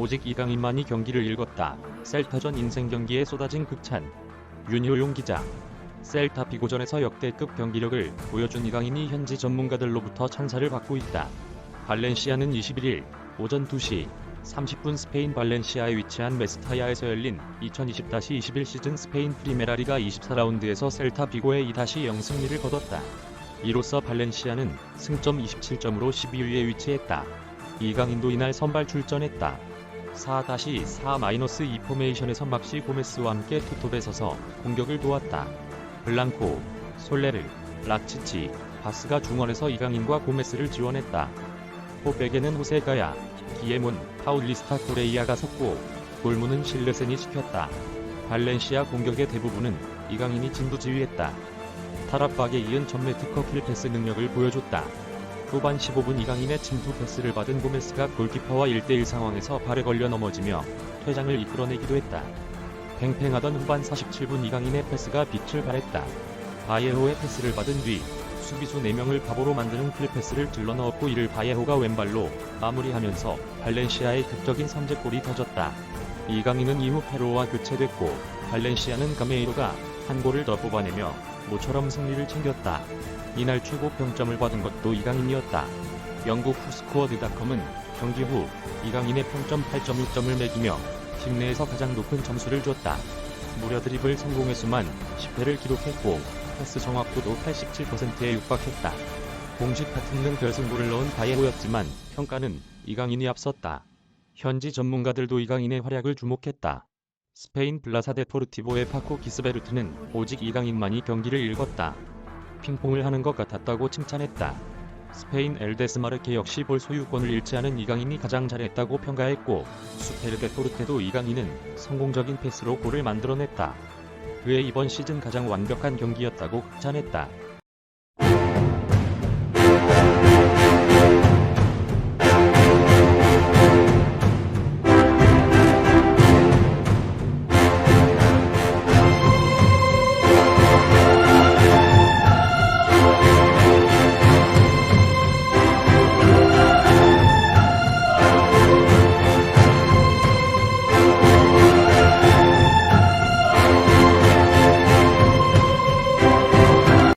오직 이강인만이 경기를 읽었다. 셀타전 인생 경기에 쏟아진 극찬. 윤효용 기자. 셀타 비고전에서 역대급 경기력을 보여준 이강인이 현지 전문가들로부터 찬사를 받고 있다. 발렌시아는 21일 오전 2시 30분 스페인 발렌시아에 위치한 메스타야에서 열린 2020-21 시즌 스페인 프리메라리가 24라운드에서 셀타 비고의 2-0 승리를 거뒀다. 이로써 발렌시아는 승점 27점으로 12위에 위치했다. 이강인도 이날 선발 출전했다. 4-4-2 포메이션에서 막시 고메스와 함께 투톱에 서서 공격을 도왔다. 블랑코, 솔레르, 라치치, 바스가 중원에서 이강인과 고메스를 지원했다. 포백에는 호세가야, 기에몬, 파울리스타 코레이아가 섰고 골문은 실르센이 지켰다. 발렌시아 공격의 대부분은 이강인이 진두지휘했다. 타락박에 이은 전매 특허 킬패스 능력을 보여줬다. 후반 15분 이강인의 침투 패스를 받은 고메스가 골키퍼와 1대1 상황에서 발에 걸려 넘어지며 퇴장을 이끌어내기도 했다. 팽팽하던 후반 47분 이강인의 패스가 빛을 발했다. 바예호의 패스를 받은 뒤 수비수 4명을 바보로 만드는 풀패스를 질러 넣었고 이를 바예호가 왼발로 마무리하면서 발렌시아의 극적인 선제골이 터졌다. 이강인은 이후 페로와 교체됐고 발렌시아는 가메이로가 한 골을 더 뽑아내며 모처럼 승리를 챙겼다. 이날 최고 평점을 받은 것도 이강인이었다. 영국 후스코어드닷컴은 경기 후 이강인의 평점 8.6점을 매기며 팀 내에서 가장 높은 점수를 줬다. 무려 드리블 성공 횟수만 10회를 기록했고 패스 정확도도 87%에 육박했다. 공식 등 결승골을 넣은 바예호였지만 평가는 이강인이 앞섰다. 현지 전문가들도 이강인의 활약을 주목했다. 스페인 블라사 데포르티보의 파코 기스베르트는 오직 이강인만이 경기를 읽었다. 핑퐁을 하는 것 같았다고 칭찬했다. 스페인 엘데스마르케 역시 볼 소유권을 잃지 않은 이강인이 가장 잘했다고 평가했고 수페르 데포르테도 이강인은 성공적인 패스로 골을 만들어냈다. 그의 이번 시즌 가장 완벽한 경기였다고 극찬했다.